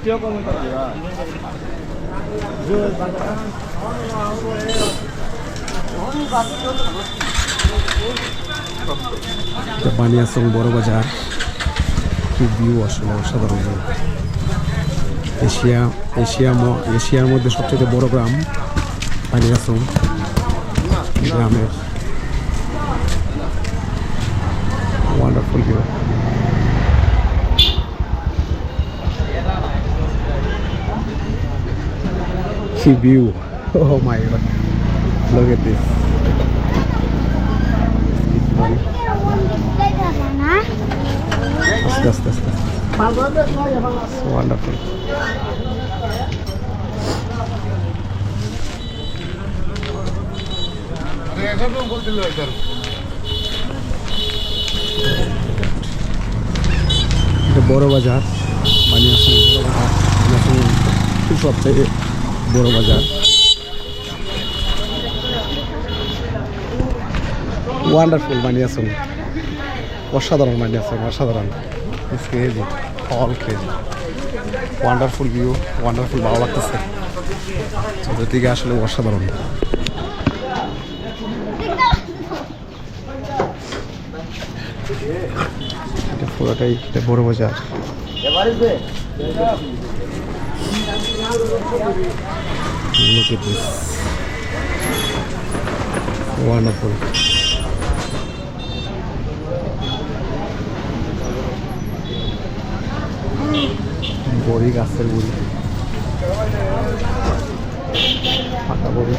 এটা বানিয়াসং বড় বাজার। কি ভিউ আসলে অসাধারণ এশিয়া এশিয়া এশিয়ার মধ্যে সবচেয়ে বড় গ্রাম বানিয়াসং গ্রামের। ওয়ান্ডারফুল ভিউ কি view oh my god look at this আস্তে আস্তে আস্তে ওয়ান্ডারফুল এটা বড় বাজার বানিয়াসং বড় বাজার বানিয়াসং সবচেয়ে বড় বাজার। ওয়ান্ডারফুল বানিয়াসং অসাধারণ বানিয়াসং অসাধারণ। It's crazy all crazy wonderful view wonderful ভালো লাগতেছে। চতুর্দিকে আসলে অসাধারণ। পুরোটাই বড় বাজার। Look at this. Wonderful. বড়ি গাছের বড়ি পাকা বড়ি।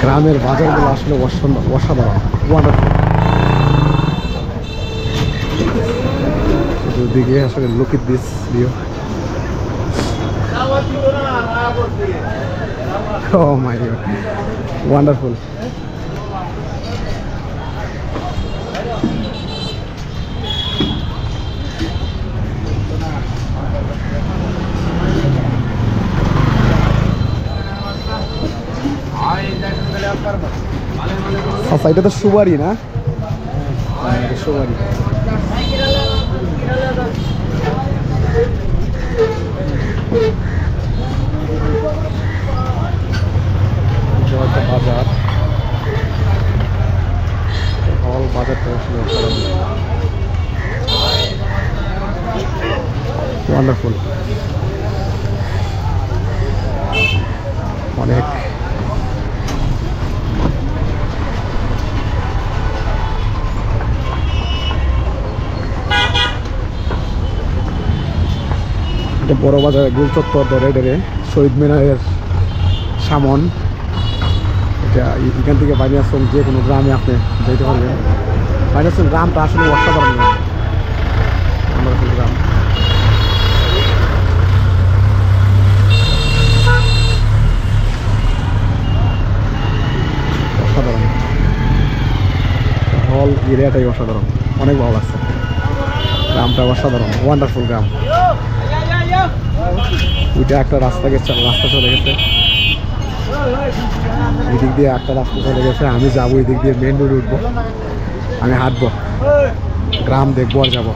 গ্রামের বাজারগুলো আসলে অসা- অসাধারণ। ওয়ান্ডারফুল চতুর্দিকে আসলে look it this view Oh my god. Wonderful. আচ্ছা এটা তো সুবারি না হ্যাঁ, সুবারি এটা একটা বাজার হল বাজারটা আসলে ওয়ান্ডারফুল অনেক বড় বাজার গোল চত্বর ধরে ধরে শহীদ মিনারের সামন। এটা এখান থেকে বানিয়াসম যে কোনো গ্রামে আপনি যেতে পারবেন। বানিয়াসম গ্রামটা আসলে অসাধারণ গ্রাম wonderful গ্রাম অসাধারণ হল এরিয়াটাই অসাধারণ। অনেক ভালো লাগছে। গ্রামটা অসাধারণ। ওয়ান্ডারফুল গ্রাম। ওইটা একটা রাস্তা গেছে, রাস্তা চলে গেছে। এই দিক দিয়ে একটা রাস্তা চলে গেছে। আমি যাব এই দিক দিয়ে মেন রোড উঠবো। আমি হাঁটবো। গ্রাম দেখব আর যাব।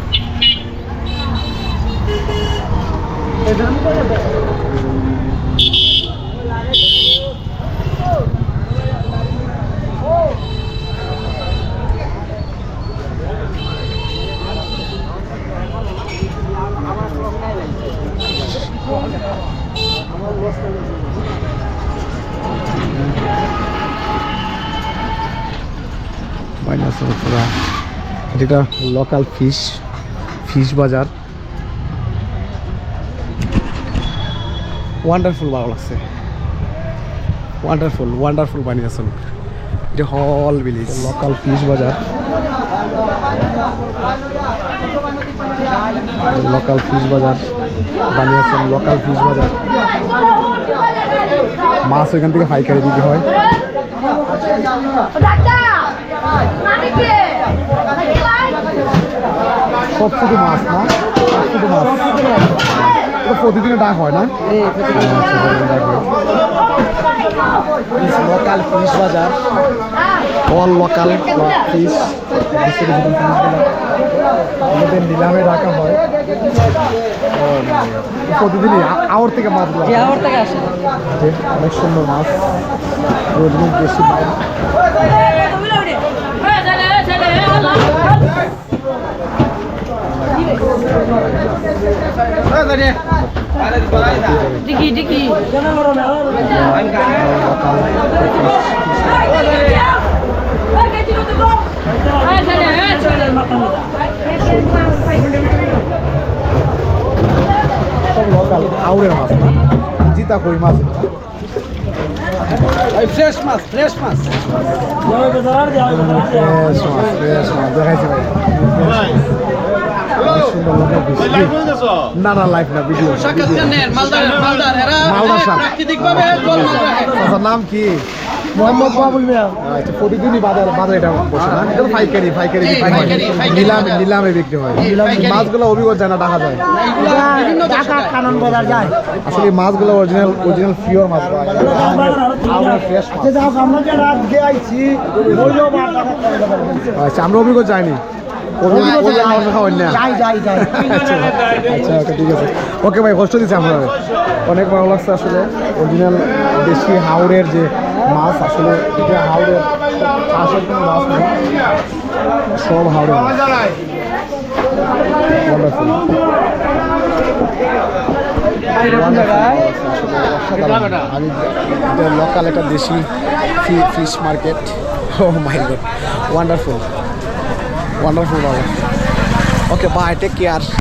পুরা। এটা লোকাল ফিশ ফিশ বাজার। ওয়ান্ডারফুল ভালো লাগছে ওয়ান্ডারফুল ওয়ান্ডারফুল বানিয়েছেন এটা হল ভিলেজ লোকাল ফিশ বাজার। লোকাল ফিশ বাজার বানিয়েছেন লোকাল ফিশ বাজার মাছ ওইখান থেকে পাইকারি দিতে হয়। সব শুধু মাছ না? সব শুধু মাছ প্রতিদিনে ডাক হয় না? লোকাল ফিশ বাজার অল লোকাল ফিশ আমাদের নিলামে রাখা হয়। প্রতিদিনই আওয়ার থেকে মাছ। আবার থেকে আসে। অনেক সুন্দর মাছ। রোজমের দেশি মাছ। ডিকি ডিকি। লোকাল আউরের মাছ জিতা কই মাছ ফ্রেশ মাছ ফ্রেশ মাছ ফ্রেশ মাছ ফ্রেশ মাছ দেখাইছে ভাই। না না লাইফ ভিডিও মালদার আচ্ছা নাম কি মোহাম্মদ বাবুল মিয়া। আচ্ছা প্রতিদিনই বাজার বাজার এটা বসে না? এটা পাইকারি পাইকারি নিলামে নিলামে বিক্রি হয়। মাছগুলো অভিজ্ঞতা জানা দেখা যায়। বিভিন্ন কানন বাজার যায়। আসলে মাছগুলো অরিজিনাল অরিজিনাল পিওর মাছ পাওয়া যায় আচ্ছা আমরা অভিজ্ঞ আচ্ছা আমরা অভিজ্ঞতা যাইনি। আচ্ছা আচ্ছা ওকে ঠিক আছে। ওকে ভাই কষ্ট দিচ্ছে আমরা অনেক ভালো লাগছে আসলে। অরিজিনাল দেশি হাওড়ের যে মাছ আসলে এটা হাওড়ের চাষের কোনো মাছ নেই সব হাওড়ের। আমি লোকাল একটা দেশি fish market oh my god wonderful wonderful okay bye take care